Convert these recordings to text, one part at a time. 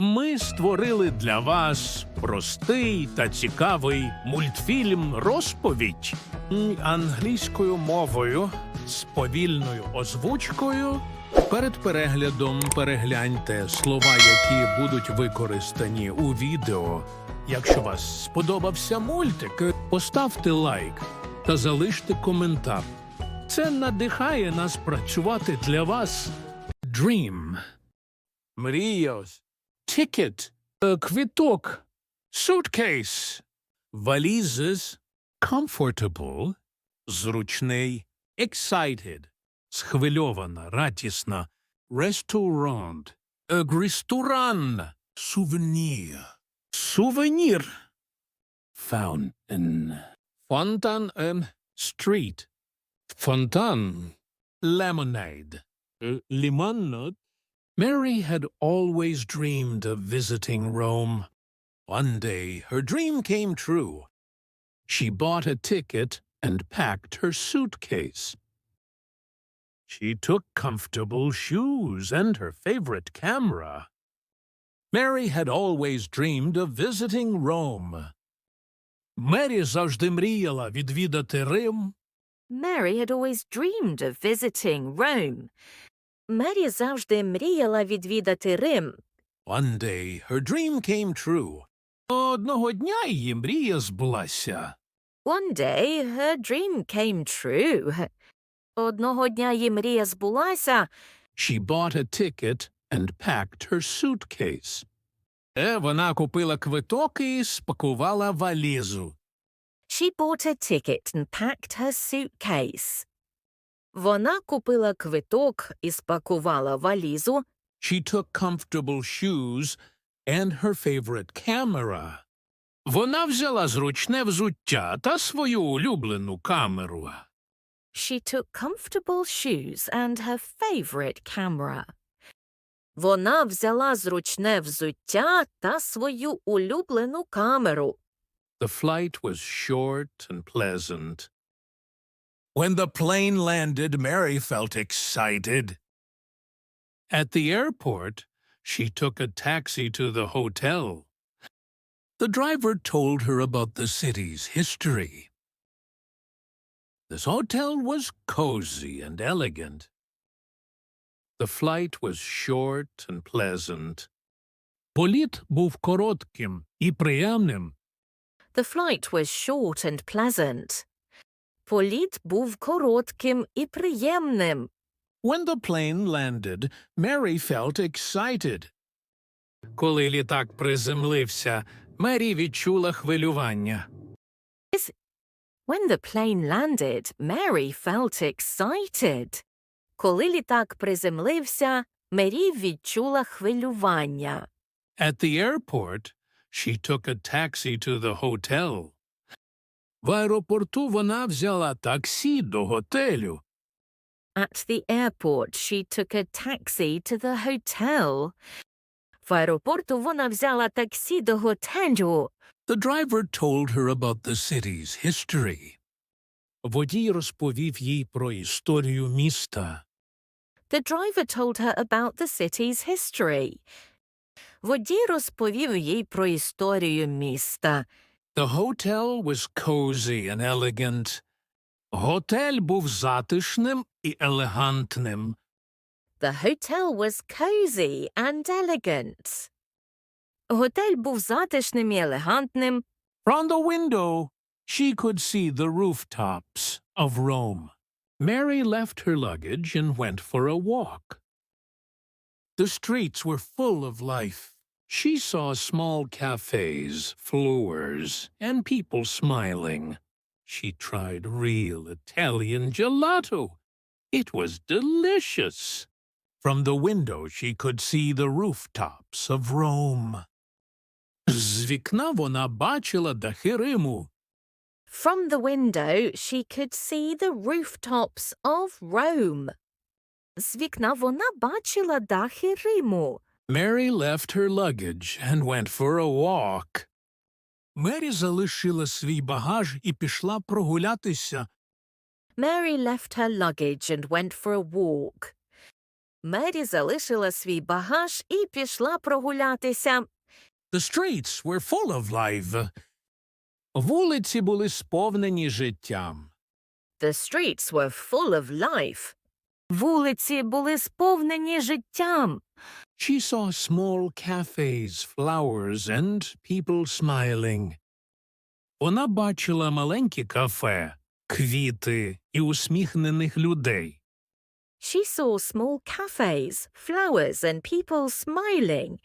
Ми створили для вас простий та цікавий мультфільм розповідь англійською мовою з повільною озвучкою. Перед переглядом перегляньте слова, які будуть використані у відео. Якщо вас сподобався мультик, поставте лайк та залиште коментар. Це надихає нас працювати для вас. Dream. Мріяс. Ticket. Е, Квіток. Suitcase. Valises. Comfortable. Зручний. Excited. Схвильована, радісна. Restaurant. Е, Ресторан. Сувенір. Сувенір. Fountain. Фонтан. ем, Street. Фонтан. Lemonade. Е, Лимонад. Mary had always dreamed of visiting Rome. One day, her dream came true. She bought a ticket and packed her suitcase. She took comfortable shoes and her favorite camera. Mary had always dreamed of visiting Rome. Мері завжди мріяла відвідати Рим. Mary had always dreamed of visiting Rome. Мері завжди мріяла відвідати Рим. One day, her dream came true. Одного дня її мрія збулася. One day her dream came true. Одного дня її мрія збулася. She bought a ticket and packed her suitcase. Е, вона купила квиток і спакувала валізу. She bought a ticket and packed her suitcase. Вона купила квиток і спакувала валізу. She took comfortable shoes and her favorite camera. Вона взяла зручне взуття та свою улюблену камеру. She took comfortable shoes and her favorite camera. Вона взяла зручне взуття та свою улюблену камеру. The flight was short and pleasant. When the plane landed, Mary felt excited. At the airport, she took a taxi to the hotel. The driver told her about the city's history. This hotel was cozy and elegant. The flight was short and pleasant. Політ був коротким і приємним. The flight was short and pleasant. Політ був коротким і приємним. When the plane landed, Mary felt excited. Коли літак приземлився, Мері відчула хвилювання. When the plane landed, Mary felt excited. Коли літак приземлився, Мері відчула хвилювання. At the airport, she took a taxi to the hotel. В аеропорту вона взяла таксі до готелю. At the airport, she took a taxi to the hotel. В аеропорту вона взяла таксі до готелю. The driver told her about the city's history. Водій розповів їй про історію міста. The driver told her about the city's history. Водій розповів їй про історію міста. The hotel was cozy and elegant. Готель був затишним і елегантним. The hotel was cozy and elegant. Готель був затишним і елегантним. From the window, she could see the rooftops of Rome. Mary left her luggage and went for a walk. The streets were full of life. She saw small cafes, flowers, and people smiling. She tried real Italian gelato. It was delicious. From the window, she could see the rooftops of Rome. З вікна вона бачила дахи Риму. From the window, she could see the rooftops of Rome. З вікна вона бачила дахи Риму. Mary left her luggage and went for a walk. Мері залишила свій багаж і пішла прогулятися. Mary left her luggage and went for a walk. Мері залишила свій багаж і пішла прогулятися. The streets were full of life. Вулиці були сповнені життям. The streets were full of life. Вулиці були сповнені життям. She saw small cafes, flowers, and people smiling. Вона бачила маленькі кафе, квіти і усміхнених людей. She saw small cafes, flowers and people smiling.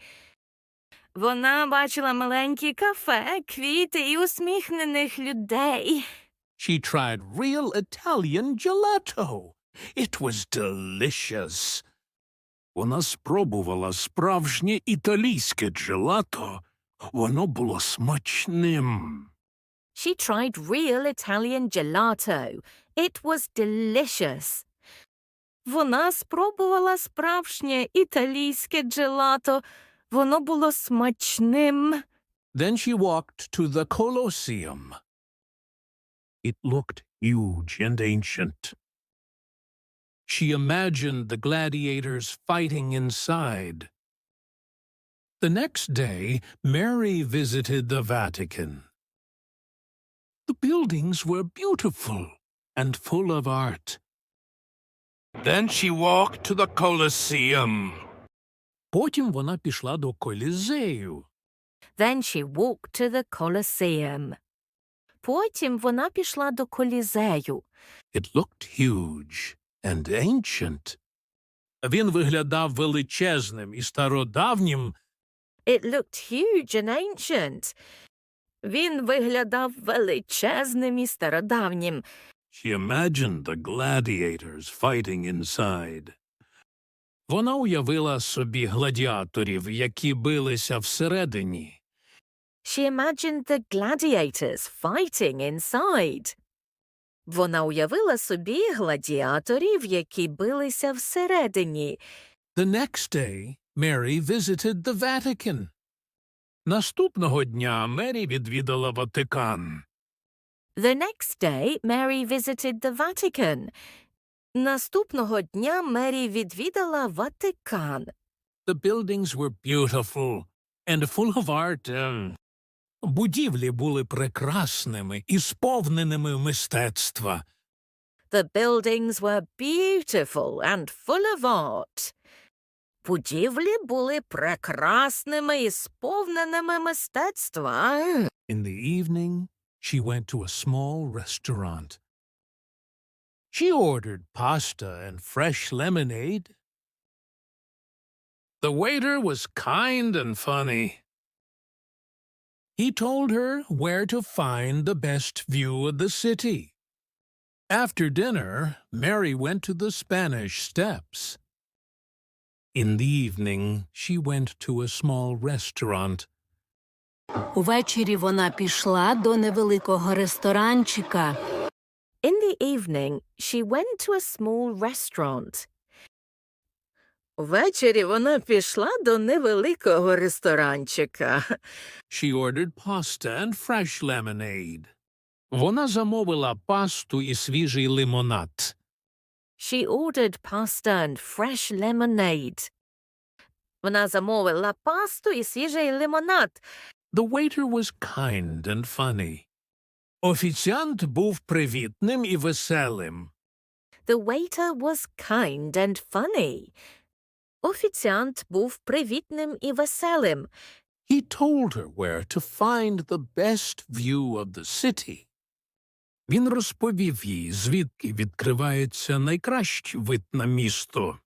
Вона бачила маленькі кафе, квіти і усміхнених людей. She tried real Italian gelato. It was delicious. Вона спробувала справжнє італійське джелато. Воно було смачним. She tried real Italian gelato. It was delicious. Вона спробувала справжнє італійське джелато. Воно було смачним. Then she walked to the Colosseum. It looked huge and ancient. She imagined the gladiators fighting inside. The next day, Mary visited the Vatican. The buildings were beautiful and full of art. Then she walked to the Colosseum. Потім вона пішла до Колізею. Then she walked to the Colosseum. Потім вона пішла до Колізею. It looked huge And ancient. Він виглядав величезним і стародавнім. It looked huge and ancient. Він виглядав величезним і стародавнім. She imagined the gladiators fighting inside. Вона уявила собі гладіаторів, які билися всередині. She imagined the gladiators fighting inside. Вона уявила собі гладіаторів, які билися всередині. The next day, Mary visited the Vatican. Наступного дня Мері відвідала Ватикан. The next day, Mary visited the Vatican. Наступного дня Мері відвідала Ватикан. The buildings were beautiful and full of art. um, Будівлі були прекрасними і сповненими мистецтва. The buildings were beautiful and full of art. Будівлі були прекрасними і сповненими мистецтва. In the evening, she went to a small restaurant. She ordered pasta and fresh lemonade. The waiter was kind and funny. He told her where to find the best view of the city. After dinner, Mary went to the Spanish Steps. In the evening, she went to a small restaurant. Увечері вона пішла до невеликого ресторанчика. In the evening, she went to a small restaurant. Ввечері вона пішла до невеликого ресторанчика. She ordered pasta and fresh lemonade. Вона замовила пасту і свіжий лимонад. She ordered pasta and fresh lemonade. Вона замовила пасту і свіжий лимонад. The waiter was kind and funny. Офіціант був привітним і веселим. The waiter was kind and funny. Офіціант був привітним і веселим. He told her where to find the best view of the city. Він розповів їй, звідки відкривається найкращий вид на місто.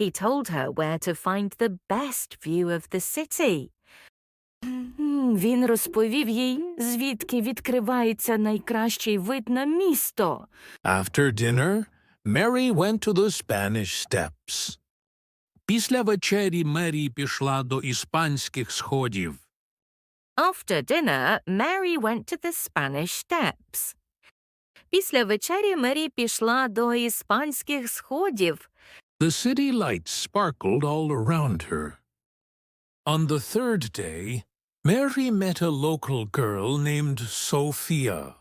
He told her where to find the best view of the city. М, Він розповів їй, звідки відкривається найкращий вид на місто. After dinner, Mary went to the Spanish Steps. Після вечері Мері пішла до іспанських сходів. After dinner, Mary went to the Spanish Steps. Після вечері Мері пішла до іспанських сходів. The city lights sparkled all around her. On the third day, Mary met a local girl named Sophia.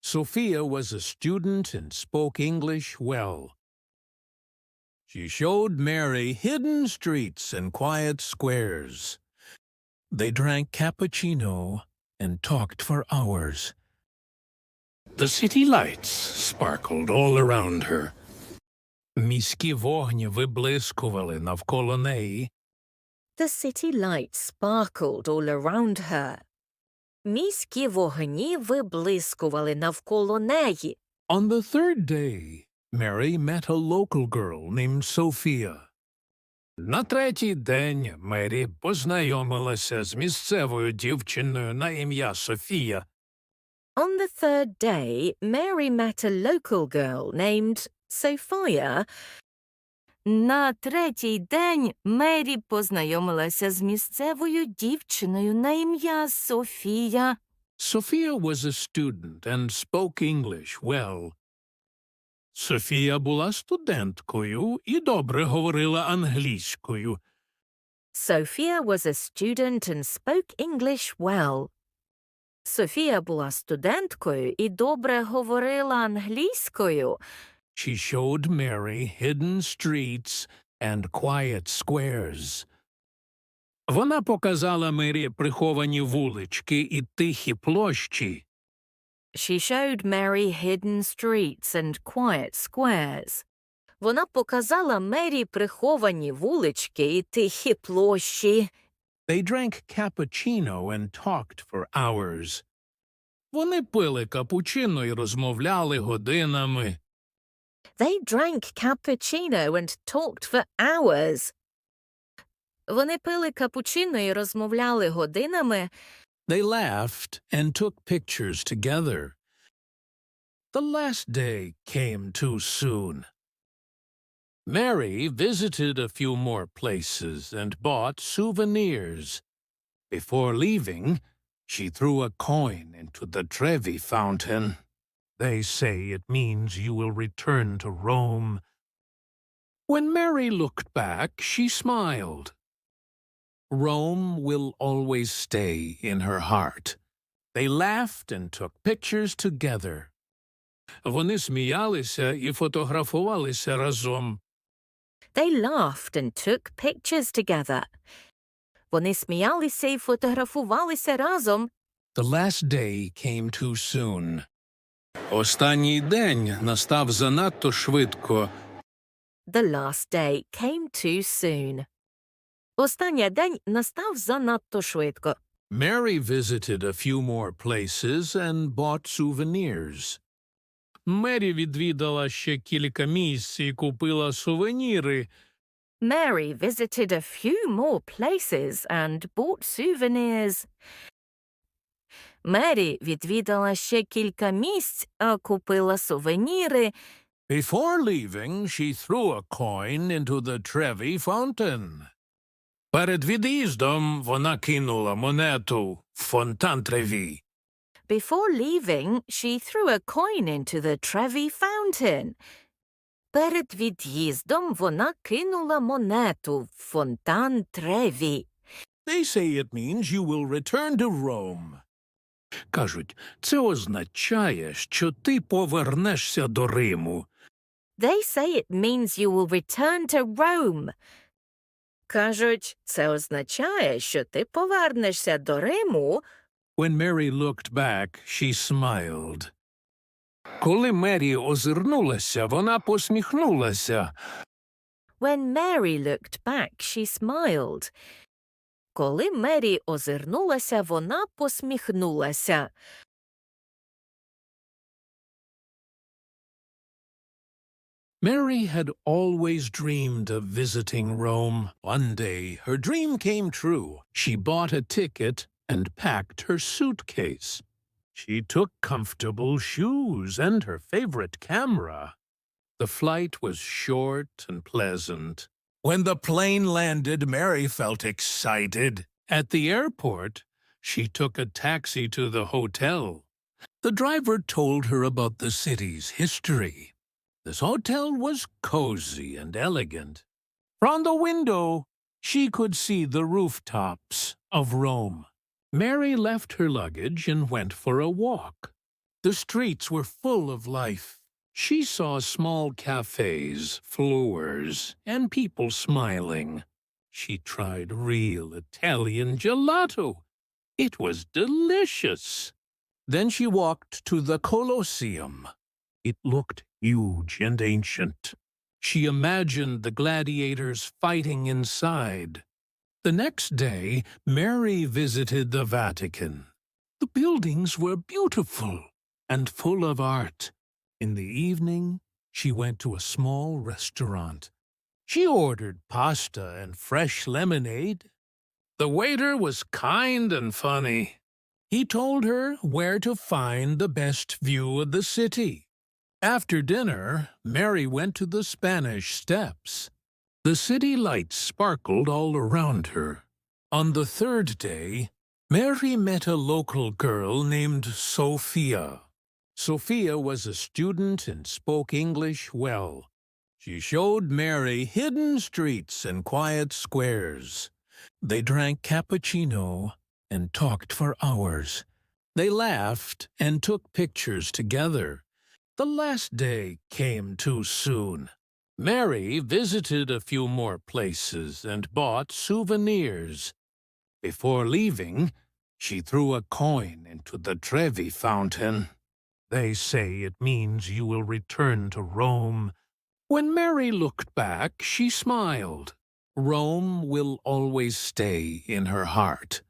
Sophia was a student and spoke English well. She showed Mary hidden streets and quiet squares. They drank cappuccino and talked for hours. The city lights sparkled all around her. Міські вогні виблискували навколо неї. The city lights sparkled all around her. Міські вогні виблискували навколо неї. On the third day, Mary met a local girl named Sophia. На третій день Мері познайомилася з місцевою дівчиною на ім'я Софія. On the third day, Mary met a local girl named Sophia. На третій день Мері познайомилася з місцевою дівчиною на ім'я Софія. Sophia was a student and spoke English well. Софія була студенткою і добре говорила англійською. Sophia was a student and spoke English well. Софія була студенткою і добре говорила англійською. She showed Mary hidden streets and quiet squares. Вона показала Мері приховані вулички і тихі площі. She showed Mary hidden streets and quiet squares. Вона показала Мері приховані вулички і тихі площі. They drank cappuccino and talked for hours. Вони пили капучино і розмовляли годинами. They drank cappuccino and talked for hours. Вони пили капучино і розмовляли годинами. They laughed and took pictures together. The last day came too soon. Mary visited a few more places and bought souvenirs. Before leaving, she threw a coin into the Trevi fountain. They say it means you will return to Rome. When Mary looked back, she smiled. Rome will always stay in her heart. They laughed and took pictures together. Вони сміялися і фотографувалися разом. They laughed and took pictures together. Вони сміялися і фотографувалися разом. The last day came too soon. Останній день настав занадто швидко. The last day came too soon. Останній день настав занадто швидко. Mary visited a few more places and bought souvenirs. Мері відвідала ще кілька місць і купила сувеніри. Mary visited a few more places and bought souvenirs. Мері відвідала ще кілька місць, а купила сувеніри. Before leaving, she threw a coin into the Trevi fountain. Перед від'їздом вона кинула монету в фонтан Треві. Before leaving, she threw a coin into the Trevi fountain. Перед від'їздом вона кинула монету в фонтан Треві. They say it means you will return to Rome. Кажуть, це означає, що ти повернешся до Риму. They say it means you will return to Rome. Кажуть, це означає, що ти повернешся до Риму. When Mary looked back, she smiled. Коли Мері озирнулася, вона посміхнулася. When Mary looked back, she smiled. Коли Мері озирнулася, вона посміхнулася. Mary had always dreamed of visiting Rome. One day, her dream came true. She bought a ticket and packed her suitcase. She took comfortable shoes and her favorite camera. The flight was short and pleasant. When the plane landed, Mary felt excited. At the airport, she took a taxi to the hotel. The driver told her about the city's history. This hotel was cozy and elegant. From the window, she could see the rooftops of Rome. Mary left her luggage and went for a walk. The streets were full of life. She saw small cafes, floors, and people smiling. She tried real Italian gelato. It was delicious. Then she walked to the Colosseum. It looked huge and ancient. She imagined the gladiators fighting inside. The next day, Mary visited the Vatican. The buildings were beautiful and full of art. In the evening, she went to a small restaurant. She ordered pasta and fresh lemonade. The waiter was kind and funny. He told her where to find the best view of the city. After dinner, Mary went to the Spanish Steps. The city lights sparkled all around her. On the third day, Mary met a local girl named Sophia. Sophia was a student and spoke English well. She showed Mary hidden streets and quiet squares. They drank cappuccino and talked for hours. They laughed and took pictures together. The last day came too soon. Mary visited a few more places and bought souvenirs. Before leaving, she threw a coin into the Trevi fountain. They say it means you will return to Rome. When Mary looked back, she smiled. Rome will always stay in her heart.